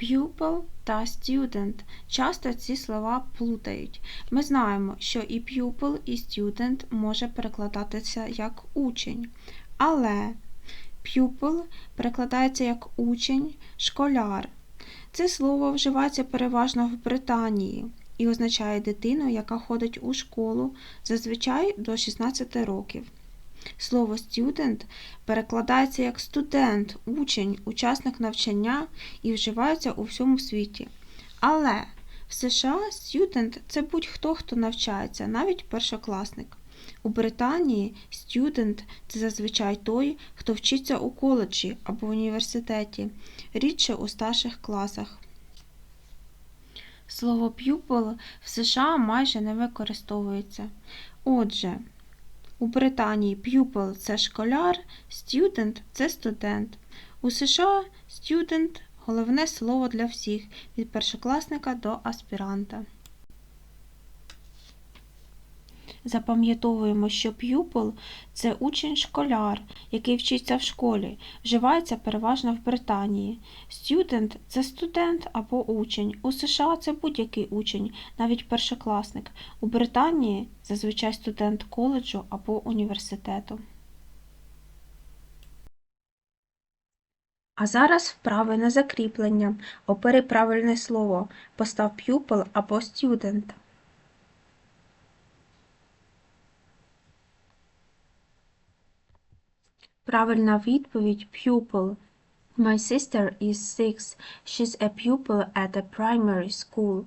Pupil та student. Часто ці слова плутають. Ми знаємо, що і pupil, і student може перекладатися як учень. Але pupil перекладається як учень, школяр. Це слово вживається переважно в Британії і означає дитину, яка ходить у школу зазвичай до 16 років. Слово student перекладається як студент, учень, учасник навчання і вживається у всьому світі. Але в США student – це будь-хто, хто навчається, навіть першокласник. У Британії student – це зазвичай той, хто вчиться у коледжі або університеті, рідше у старших класах. Слово pupil в США майже не використовується. Отже, у Британії pupil – це школяр, student – це студент. У США student – головне слово для всіх від першокласника до аспіранта. Запам'ятовуємо, що pupil – це учень-школяр, який вчиться в школі, вживається переважно в Британії. Student – це студент або учень. У США це будь-який учень, навіть першокласник. У Британії зазвичай студент коледжу або університету. А зараз вправи на закріплення. Обери правильне слово. Постав pupil або student. Правильна відповідь pupil. My sister is six. She's a pupil at a primary school.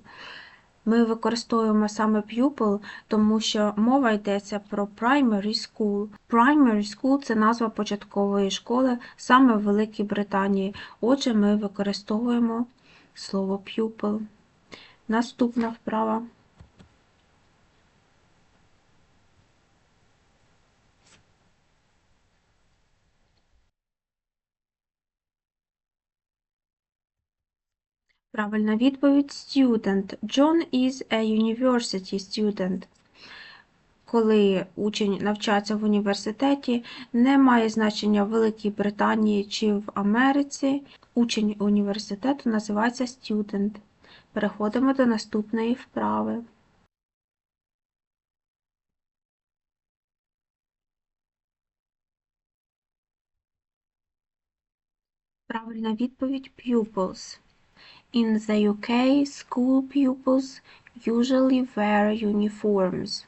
Ми використовуємо саме pupil, тому що мова йдеться про primary school. Primary school – це назва початкової школи саме в Великій Британії. Отже, ми використовуємо слово pupil. Наступна вправа. Правильна відповідь student. John is a university student. Коли учень навчається в університеті, не має значення в Великій Британії чи в Америці. Учень університету називається student. Переходимо до наступної вправи. Правильна відповідь pupils. In the UK, school pupils usually wear uniforms.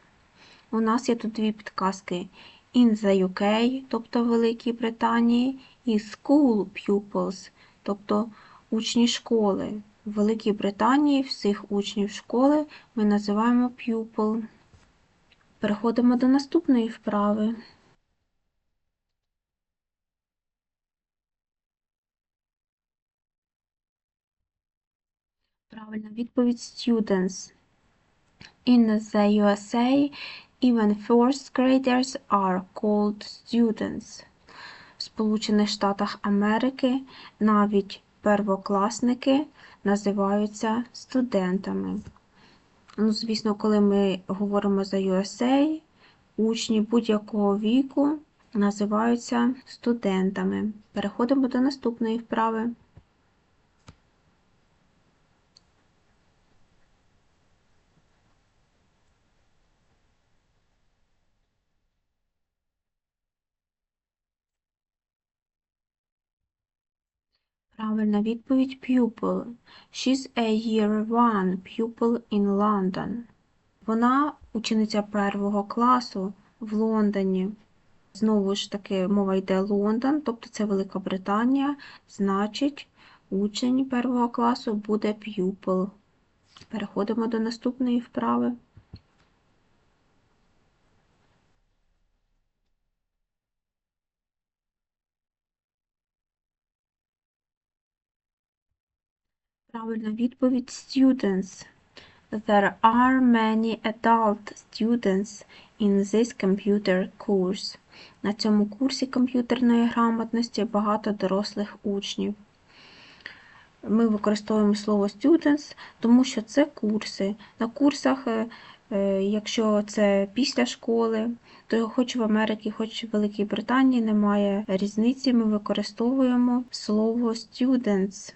У нас є тут дві підказки. In the UK, тобто Великій Британії, і school pupils, тобто учні школи. В Великій Британії всіх учнів школи ми називаємо pupil. Переходимо до наступної вправи. Правильна відповідь students. In the USA, even first graders are called students. В Сполучених Штатах Америки навіть первокласники називаються студентами. Ну, звісно, коли ми говоримо за USA, учні будь-якого віку називаються студентами. Переходимо до наступної вправи. Правильна відповідь pupil. She's a year one pupil in London. Вона учениця первого класу в Лондоні. Знову ж таки, мова йде Лондон, тобто це Велика Британія, значить, учень первого класу буде pupil. Переходимо до наступної вправи. Правильна відповідь students. There are many adult students in this computer course. На цьому курсі комп'ютерної грамотності багато дорослих учнів. Ми використовуємо слово students, тому що це курси. На курсах, е, е, якщо це після школи, то хоч в Америці, хоч в Великій Британії немає різниці, ми використовуємо слово students.